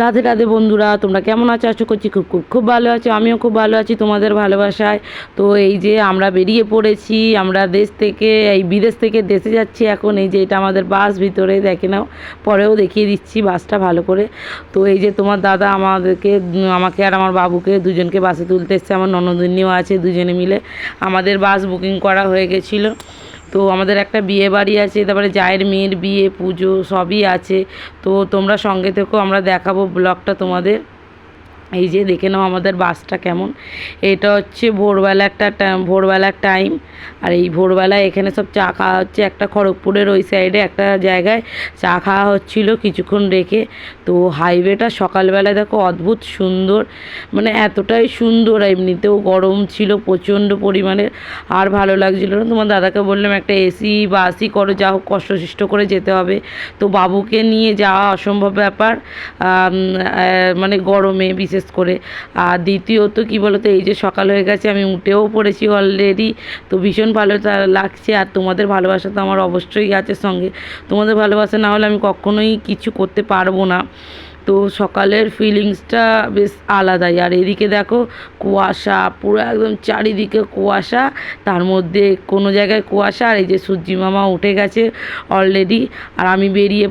রাধে রাধে বন্ধুরা, তোমরা কেমন আছো? আশা করছি খুব খুব খুব ভালো আছো। আমিও খুব ভালো আছি তোমাদের ভালোবাসায়। তো এই যে আমরা বেরিয়ে পড়েছি, আমরা দেশ থেকে, এই বিদেশ থেকে দেশে যাচ্ছি এখন। এই যে এটা আমাদের বাস ভিতরে, দেখে নাও। পরেও দেখিয়ে দিচ্ছি বাসটা ভালো করে। তো এই যে তোমার দাদা আমাদেরকে, আমাকে আর আমার বাবুকে দুজনকে বাসে তুলতে এসছে। আমার ননদিনীও আছে, দুজনে মিলে। আমাদের বাস বুকিং করা হয়ে গেছিল। তো আমাদের একটা বিয়ে বাড়ি আছে, তারপরে জায়ের মেয়ের বিয়ে, পুজো সবই আছে। তো তোমরা সঙ্গে থেকেও আমরা দেখাবো ব্লগটা তোমাদের। এই যে দেখে নাও আমাদের বাসটা কেমন। এটা হচ্ছে ভোরবেলা একটা ভোরবেলার টাইম আর এই ভোরবেলায় এখানে সব চা খাওয়া হচ্ছে একটা খড়গপুরের ওই সাইডে একটা জায়গায়। চা খাওয়া হচ্ছিল কিছুক্ষণ রেখে। তো হাইওয়েটা সকালবেলায় দেখো অদ্ভুত সুন্দর। মানে এতটাই সুন্দর এমনিতেও গরম ছিল প্রচণ্ড পরিমাণে। আর ভালো লাগছিল না। তোমার দাদাকে বললাম, একটা এসি বা আসি করো, যা হোক কষ্টসিষ্ট করে যেতে হবে। তো বাবুকে নিয়ে যাওয়া অসম্ভব ব্যাপার। মানে গরমে বিশেষ করে। আর দ্বিতীয়ত কি বলতো, এই যে সকাল হয়ে গেছে, আমি উঠেও পড়েছি অলরেডি তো ভীষণ ভালো লাগছে, আর তোমাদের ভালোবাসা তো আমার অবশ্যই আছে সঙ্গে। তোমাদের ভালোবাসা না হলে আমি কখনোই কিছু করতে পারব না। তো সকালের ফিলিংসটা বেশ আলাদাই। আর এদিকে দেখো, কুয়াশা, পুরো একদম চারিদিকে কুয়াশা, তার মধ্যে কোনো জায়গায় কুয়াশা, আর এই যে সূর্যি মামা উঠে গেছে অলরেডি আর আমি বেরিয়ে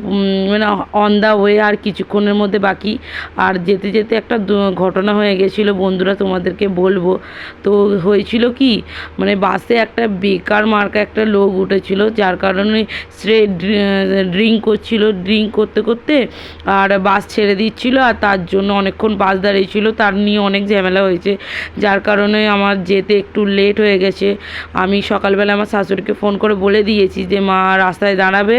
মানে অন দ্য ওয়ে আর কিছুক্ষণের মধ্যে বাকি। আর যেতে যেতে একটা ঘটনা হয়ে গেছিল, বন্ধুরা তোমাদেরকে বলব। তো হয়েছিল কি মানে বাসে একটা বেকার মার্কা একটা লোক উঠেছিল, যার কারণে সে ড্রিঙ্ক করছিল। ড্রিঙ্ক করতে করতে, আর বাস ছেড়ে দিচ্ছিল আর তার জন্য অনেকক্ষণ বাস দাঁড়িয়েছিল। তার নিয়ে অনেক ঝামেলা হয়েছে। যার কারণে আমার যেতে একটু লেট হয়ে গেছে। আমি সকালবেলা আমার শাশুড়িকে ফোন করে বলে দিয়েছি যে, মা রাস্তায় দাঁড়াবে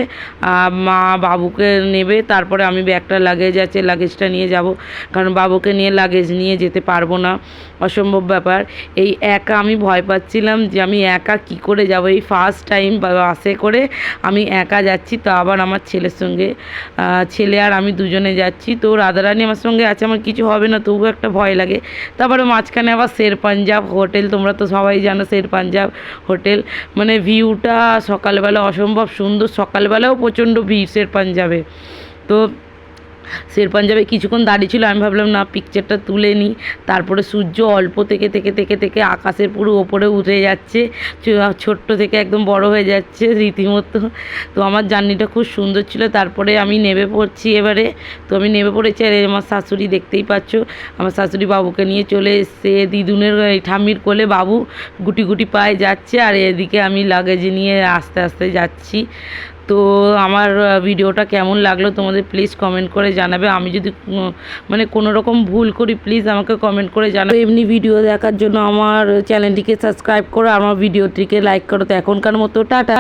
মা বাবুকে নেবে, তারপরে আমি ব্যাগটা লাগেজ আছে লাগেজটা নিয়ে যাব। কারণ বাবুকে নিয়ে লাগেজ নিয়ে যেতে পারব না। অসম্ভব ব্যাপার। এই একা আমি ভয় পাচ্ছিলাম যে, আমি একা কি করে যাব? এই ফার্স্ট টাইম বাসে করে আমি একা যাচ্ছি। তো আবার আমার ছেলের সঙ্গে ছেলে আর আমি দুজনে যাচ্ছি। তো, রাধারানী আমার সঙ্গে আছে, আমার কিছু হবে না, তবুও একটা ভয় লাগে। তারপরে মাঝখানে আবার শের পাঞ্জাব হোটেল, তোমরা তো সবাই জানো শের পাঞ্জাব হোটেল। মানে ভিউটা সকালবেলা অসম্ভব সুন্দর, সকালবেলাও প্রচণ্ড ভিউ শের পাঞ্জাবে। তো শের পাঞ্জাবে কিছুক্ষণ দাঁড়িয়ে ছিল, আমি ভাবলাম, না পিকচারটা তুলে নিই তারপরে সূর্য অল্প থেকে থেকে থেকে থেকে আকাশের পুরো ওপরে উঠে যাচ্ছে ছোট্ট থেকে একদম বড় হয়ে যাচ্ছে রীতিমতো। তো আমার জার্নিটা খুব সুন্দর ছিল। তারপরে আমি নেমে পড়ছি এবারে। তো আমি নেমে পড়েছি, আর আমার শাশুড়ি দেখতেই পাচ্ছ, আমার শাশুড়ি বাবুকে নিয়ে চলে এসছে। দিদুনের ঠাম্মির কোলে বাবু গুটি গুটি পায়ে যাচ্ছে, আর এদিকে আমি লাগেজ নিয়ে আস্তে আস্তে যাচ্ছি। তো আমার ভিডিওটা কেমন লাগল তোমাদের প্লিজ কমেন্ট করে জানাবে। আমি যদি মানে কোনো রকম ভুল করি প্লিজ আমাকে কমেন্ট করে জানাবে। এমনি ভিডিও দেখার জন্য আমার চ্যানেলটিকে সাবস্ক্রাইব করো, আমার ভিডিওটিকে লাইক করো। তো এখনকার মতো, টাটা।